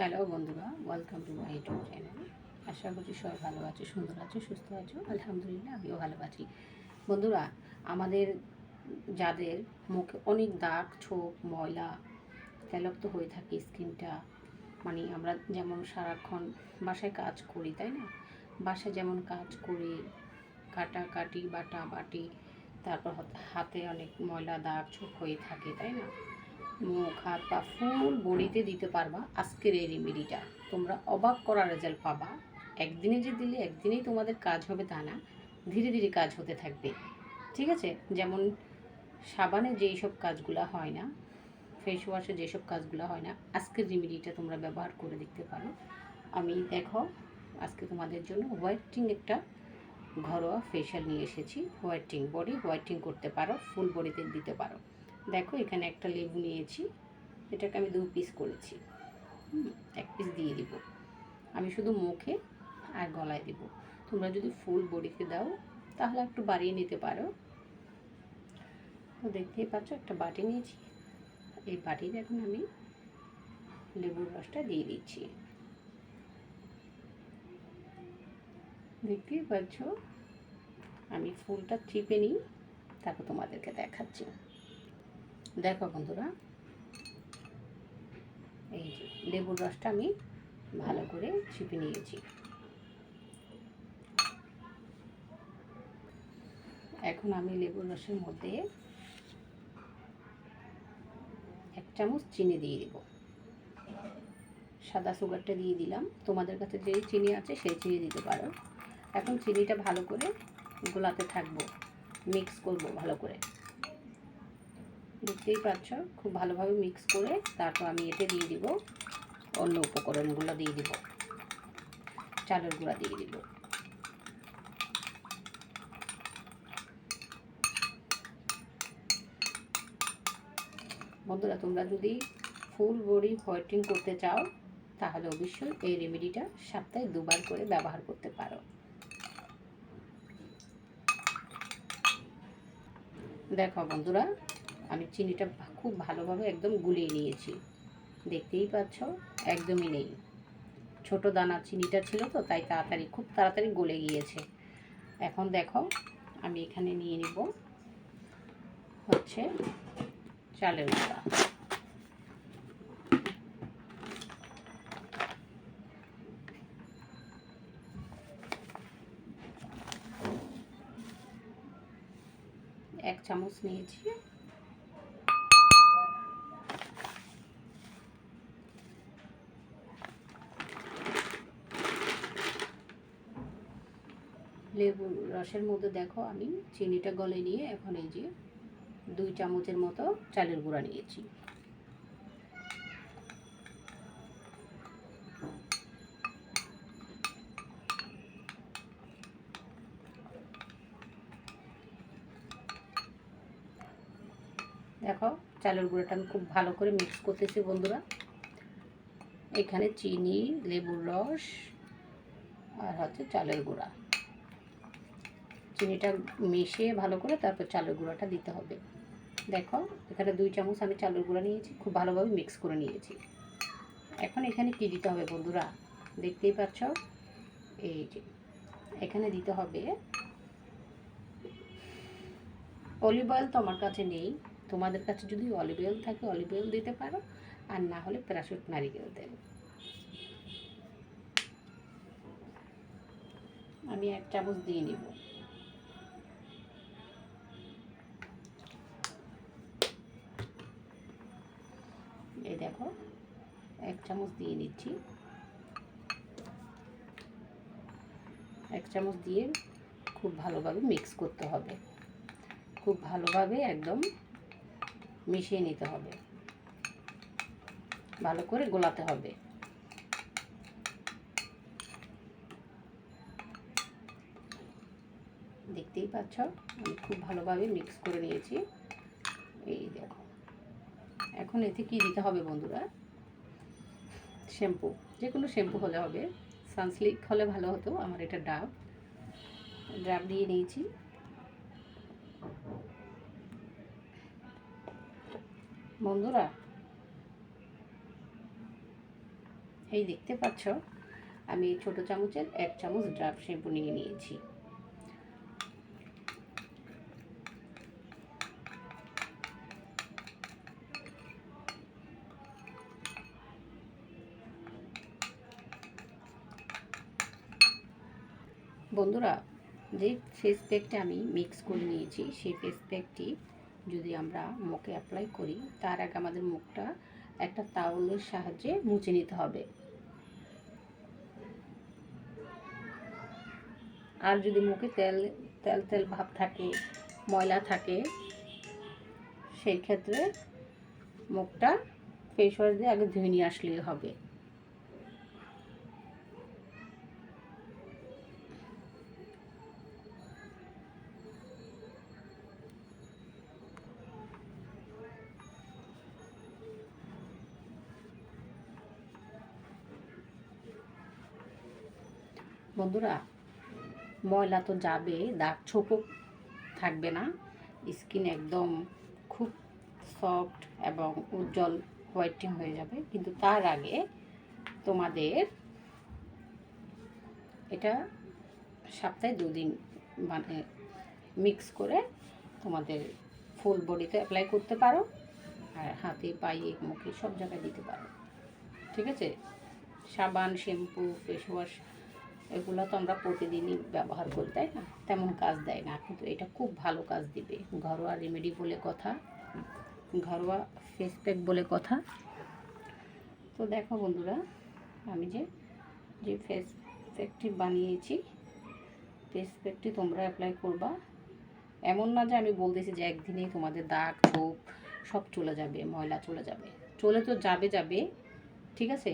Hello বন্ধুরা welcome to my YouTube channel আশা করছি সবাই ভালো আছো, সুন্দর আছো, সুস্থ আছো। আলহামদুলিল্লাহ, আমিও ভালো আছি। বন্ধুরা, আমাদের যাদের মুখে অনেক দাগ, ছোপ, ময়লা, তেলক্ত হয়ে থাকে স্কিনটা মানে আমরা যেমন সারাক্ষণ বাসায় কাজ করি, তাই না? বাসায় যেমন কাজ করি, কাটাকাটি বাটা বাটি তারপর হাতে অনেক ময়লা, দাগ, ছোপ হয়ে থাকে, তাই না? মুখ, হাত পা ফুল বডিতে দিতে পারবা আজকের এই রেমেডিটা। তোমরা অবাক করা রেজাল্ট পাবা। একদিনে যে দিলে একদিনেই তোমাদের কাজ হবে তা না, ধীরে ধীরে কাজ হতে থাকবে। ঠিক আছে? যেমন সাবানে যেই সব কাজগুলো হয় না ফেস ওয়াশে যেসব কাজগুলো হয় না, আজকের রেমেডিটা তোমরা ব্যবহার করে দেখতে পারো। আমি দেখো, আজকে তোমাদের জন্য হোয়াইটিং একটা ঘরোয়া ফেশিয়াল নিয়ে এসেছি। হোয়াইটিং বডি হোয়াইটিং করতে পারো, ফুল বডিতে দিতে পারো। দেখো, এখানে একটা লেবু নিয়েছি। এটাকে আমি দু পিস করেছি। এক পিস দিয়ে দিব। আমি শুধু মুখে আর গলায় দিব। তোমরা যদি ফুল বডিতে দাও, তাহলে একটু বাড়িয়ে নিতে পারো। তো দেখতেই পাচ্ছ, একটা বাটি নিয়েছি। এই বাটিতে এখন আমি লেবুর রসটা দিয়ে দিচ্ছি। দেখতেই পাচ্ছ, আমি ফুলটা চিপে নিই, তারপর তোমাদেরকে দেখাচ্ছি। দেখো বন্ধুরা, এই যে লেবুর রসটা আমি ভালো করে চিপে নিয়েছি। এখন আমি লেবুর রসের মধ্যে এক চামচ চিনি দিয়ে দিব। সাদা সুগারটা দিয়ে দিলাম। তোমাদের কাছে যেই চিনি আছে সেই চিনি দিতে পারো। এখন চিনিটা ভালো করে গোলাতে থাকব, মিক্স করব ভালো করে। দেখতেই পাচ্ছ, খুব ভালোভাবে মিক্স করে তারপর আমি এতে দিয়ে দিব অন্য উপকরণগুলো দিয়ে দিব। চালের গুঁড়া দিয়ে দিব। বন্ধুরা, তোমরা যদি ফুল বডি হোয়াইটিং করতে চাও, তাহলে অবশ্যই এই রেমেডিটা সপ্তাহে দুবার করে ব্যবহার করতে পারো। দেখো বন্ধুরা আমি চিনিটা খুব ভালোভাবে একদম গুলিয়ে নিয়েছি। দেখতেই পাচ্ছ, একদমই নেই। ছোট দানা চিনিটা ছিল তো, তাই তাড়াতাড়ি, খুব তাড়াতাড়ি গলে গিয়েছে। এখন দেখো, আমি এখানে নিয়ে নিব হচ্ছে চালের গুঁড়া। এক চামচ নিয়েছি লেবুর রসের মধ্যে দেখো আমি চিনিটা গলে নিয়ে এখন এই যে দুই চামচের মতো চালের গুঁড়া নিয়েছি। দেখো চালের গুঁড়োটা আমি খুব ভালো করে মিক্স করতেছি বন্ধুরা। এখানে চিনি, লেবুর রস আর হচ্ছে চালের গুঁড়া। চিনিটা মিশিয়ে ভালো করে তারপর চালের গুঁড়াটা দিতে হবে। দেখো, এখানে দুই চামচ আমি চালের গুঁড়া নিয়েছি, খুব ভালোভাবে মিক্স করে নিয়েছি। এখন এখানে কি দিতে হবে বন্ধুরা? দেখতেই পাচ্ছ? এই যে, এখানে দিতে হবে অলিভ অয়েল তো আমার কাছে নেই। তোমাদের কাছে যদি অলিভ অয়েল থাকে অলিভ অয়েল দিতে পারো, আর না হলে প্যারাশুট নারিকেল তেল। আমি এক চামচ দিয়ে নিব। এই দেখো, এক চামচ দিয়ে নিচ্ছি। এক চামচ দিয়ে খুব ভালোভাবে মিক্স করতে হবে। খুব ভালোভাবে একদম মিশিয়ে নিতে হবে। ভালো করে গোলাতে হবে। দেখতেই পাচ্ছ, আমি খুব ভালোভাবে মিক্স করে নিয়েছি। এই দেখো। এখন এতে কি দিতে হবে বন্ধুরা? শ্যাম্পু। যে কোনো শ্যাম্পু হলে হবে। সানসিল্ক হলে ভালো হতো, আমার এটা ডাব। ডাব দিয়ে নিয়েছি। বন্ধুরা, এই দেখতে পাচ্ছ, আমি ছোট চামচের এক চামচ ড্রাপ শ্যাম্পু নিয়ে নিয়েছি। বন্ধুরা, যে ফেস প্যাকটা আমি মিক্স করে নিয়েছি, সেই ফেস প্যাকটি যদি আমরা মুখে অ্যাপ্লাই করি, তার আগে আমাদের মুখটা একটা তাওলের সাহায্যে মুছে নিতে হবে। আর যদি মুখে তেল তেল তেল ভাব থাকে, ময়লা থাকে, সেই ক্ষেত্রে মুখটা ফেস ওয়াশ দিয়ে আগে ধুয়ে নিয়ে আসলেই হবে। বন্ধুরা, ময়লা তো যাবে, দাগ ছোপও থাকবে না। স্কিন একদম খুব সফট এবং উজ্জ্বল হোয়াইটিং হয়ে যাবে। কিন্তু তার আগে তোমাদের এটা সপ্তাহে দুদিন মানে মিক্স করে তোমাদের ফুল বডিতে অ্যাপ্লাই করতে পারো আর হাতে, পায়ে, মুখে সব জায়গায় দিতে পারো। ঠিক আছে? সাবান শ্যাম্পু ফেস ওয়াশ এগুলো তো আমরা প্রতিদিনই ব্যবহার করি, তাই না? তেমন কাজ দেয় না, কিন্তু এটা খুব ভালো কাজ দিবে। ঘরোয়া রেমেডি বলে কথা, ঘরোয়া ফেস প্যাক বলে কথা। তো দেখো বন্ধুরা, আমি যে যে ফেস প্যাকটি বানিয়েছি ফেস প্যাকটি তোমরা অ্যাপ্লাই করবা। এমন না যে আমি বলতেছি যে একদিনেই তোমাদের দাগ, ছোপ সব চলে যাবে, ময়লা চলে যাবে। চলে তো যাবে যাবে, ঠিক আছে?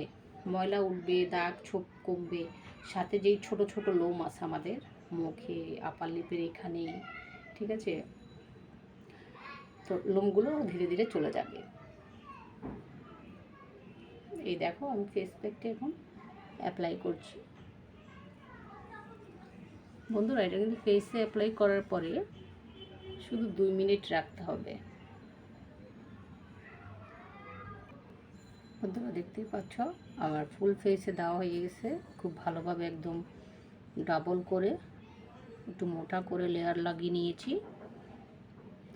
ময়লা উঠবে, দাগ, ছোপ কমবে। সাথে যেই ছোট ছোট লোম আছে আমাদের, মুখে, আপার লিপের এখানে, ঠিক আছে? তো লোমগুলো ধীরে ধীরে চলে যাবে। এই দেখো, আমি ফেস প্যাকটা এখন অ্যাপ্লাই করছি। বন্ধুরা, এটা কিন্তু ফেসে অ্যাপ্লাই করার পরে শুধু দুই মিনিট রাখতে হবে। বন্ধুরা দেখতেই পাচ্ছ আমার ফুল ফেসে দেওয়া হয়ে গেছে। খুব ভালোভাবে একদম ডাবল করে, একটু মোটা করে লেয়ার লাগিয়ে নিয়েছি।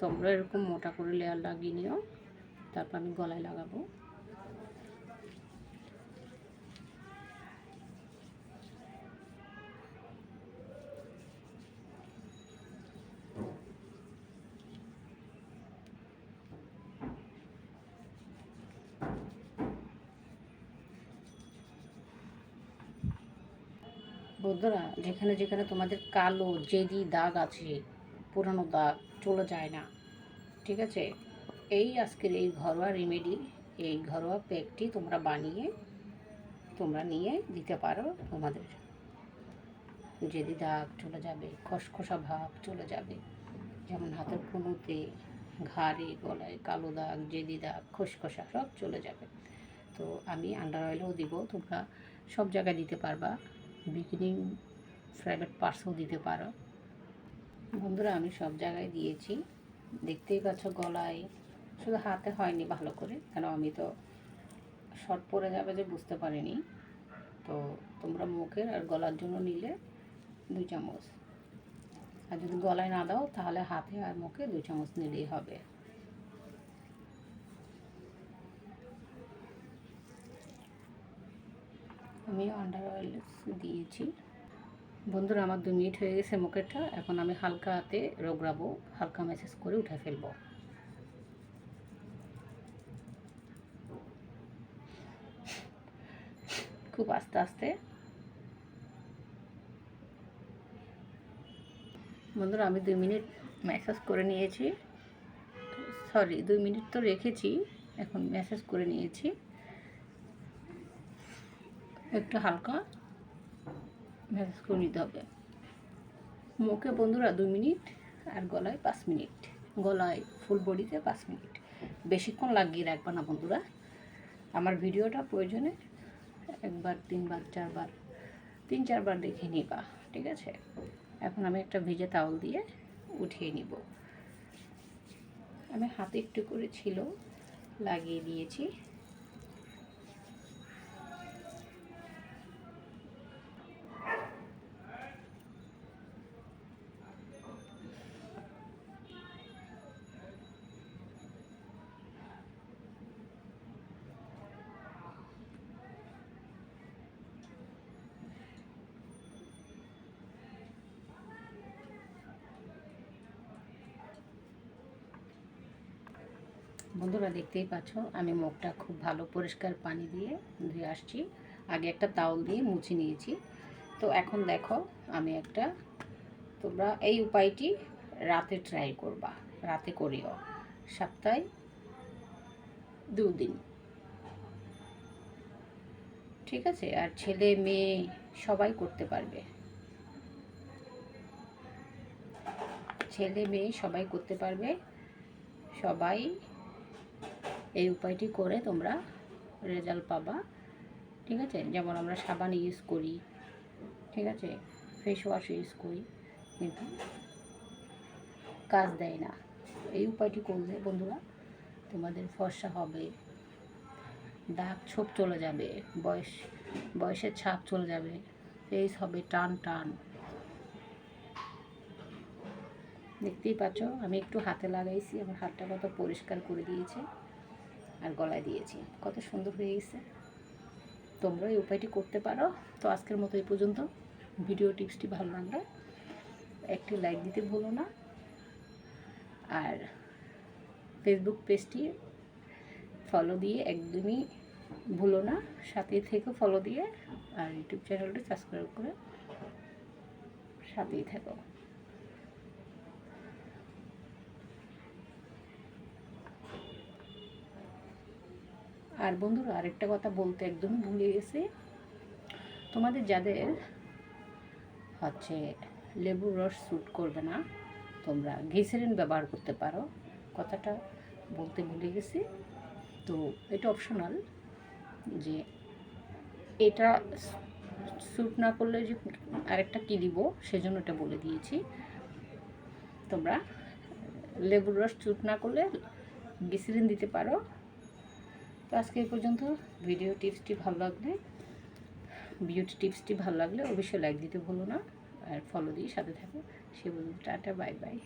তোমরা এরকম মোটা করে লেয়ার লাগিয়ে নিও, তারপর আমি গলায় লাগাবো। বন্ধুরা, যেখানে যেখানে তোমাদের কালো, জেদি দাগ আছে, পুরানো দাগ চলে যায় না, ঠিক আছে? এই আজকের এই ঘরোয়া রেমেডি এই ঘরোয়া প্যাকটি তোমরা বানিয়ে, তোমরা নিয়ে দিতে পারো তোমাদের। জেদি দাগ চলে যাবে, খসখসা ভাব চলে যাবে। যেমন হাতের কুনুতে, ঘাড়ে, গলায় কালো দাগ, জেদি দাগ, খসখসা সব চলে যাবে। তো আমি আন্ডার অয়েলও দিব, তোমরা সব জায়গায় দিতে পারবা। বিকিনিং প্রাইভেট পার্সও দিতে পারো। বন্ধুরা, আমি সব জায়গায় দিয়েছি। দেখতেই পাচ্ছ গলায়। শুধু হাতে হয়নি ভালো করে, কেন আমি তো শর্ট পরে যাবে যে বুঝতে পারিনি। তো তোমরা মুখের আর গলার জন্য নিলে দুই চামচ। আর যদি গলায় না দাও, তাহলে হাতে আর মুখে দুই চামচ নিলেই হবে। আমি আন্ডার অয়েল দিয়েছি। বন্ধুরা, আমার দু মিনিট হয়ে গেছে মুখেরটা। এখন আমি হালকা হাতে রোগড়াবো হালকা ম্যাসেজ করে উঠে ফেলব। খুব আস্তে আস্তে। বন্ধুরা, আমি দুই মিনিট ম্যাসেজ করে নিয়েছি। সরি দুই মিনিট তো রেখেছি। এখন ম্যাসেজ করে নিয়েছি। একটু হালকা ম্যাসেজ করে নিতে হবে। মুখে বন্ধুরা দু মিনিট আর গলায় পাঁচ মিনিট। গলায় ফুল বডিতে পাঁচ মিনিট। বেশিক্ষণ লাগিয়ে রাখবা না বন্ধুরা। আমার ভিডিওটা প্রয়োজনে একবার, তিনবার, চারবার, তিন, চারবার দেখে নিবা, ঠিক আছে? এখন আমি একটা ভিজে তাওল দিয়ে উঠিয়ে নিব। আমি হাতে একটু করে ছিল লাগিয়ে দিয়েছি। বন্ধুরা দেখতেই পাচ্ছ, আমি মুখটা খুব ভালো পরিষ্কার পানি দিয়ে ধুয়ে আসছি। আগে একটা তাওল দিয়ে মুছে নিয়েছি। তো এখন দেখো, আমি একটা, তোমরা এই উপায়টি রাতে ট্রাই করবা, রাতে করিও। সপ্তাহে দুদিন। ঠিক আছে? আর ছেলে, মেয়ে সবাই করতে পারবে। ছেলে, মেয়ে সবাই করতে পারবে। সবাই এই উপায়টি করে তোমরা রেজাল্ট পাবা। ঠিক আছে? যেমন আমরা সাবান ইউজ করি। ঠিক আছে? ফেস ওয়াশ ইউজ করি। কিন্তু কাজ দেয় না। এই উপায়টি করলে বন্ধুরা তোমাদের ফর্সা হবে। দাগ ছোপ চলে যাবে। বয়স, বয়সের ছাপ চলে যাবে। ফেস হবে টান টান। দেখতেই পাচ্ছ? আমি একটু হাতে লাগাইছি। আমার হাতটা কত পরিষ্কার করে দিয়েছে। আর গলায় দিয়েছি। কত সুন্দর হয়ে গেছে। তোমরা এই উপায়টি করতে পারো। তো আজকের মতো এই পর্যন্ত। ভিডিও টিপসটি ভালো লাগলে একটি লাইক দিতে ভুলো না। আর ফেসবুক পেজটি ফলো দিয়ে একদমই ভুলো না। সাথে থেকে ফলো দিয়ে আর ইউটিউব চ্যানেলটি সাবস্ক্রাইব করে সাথেই থাকো। আর বন্ধুরা, আরেকটা কথা বলতে একদমই ভুলে গেছি। তোমাদের যাদের হচ্ছে লেবুর রস স্যুট করবে না, তোমরা গ্লিসারিন ব্যবহার করতে পারো। কথাটা বলতে ভুলে গেছি। তো এটা অপশনাল যে এটা স্যুট না করলে যে আরেকটা কী দিব, সেজন্য এটা বলে দিয়েছি। তোমরা লেবুর রস স্যুট না করলে গ্লিসারিন দিতে পারো। তো আজকে এই পর্যন্ত। ভিডিও টিপসটি ভালো লাগলে বিউটি টিপসটি ভালো লাগলে অবশ্যই লাইক দিতে ভুলো না। আর ফলো দিয়ে সাথে থাকো। সে বলুন টাটা বাই বাই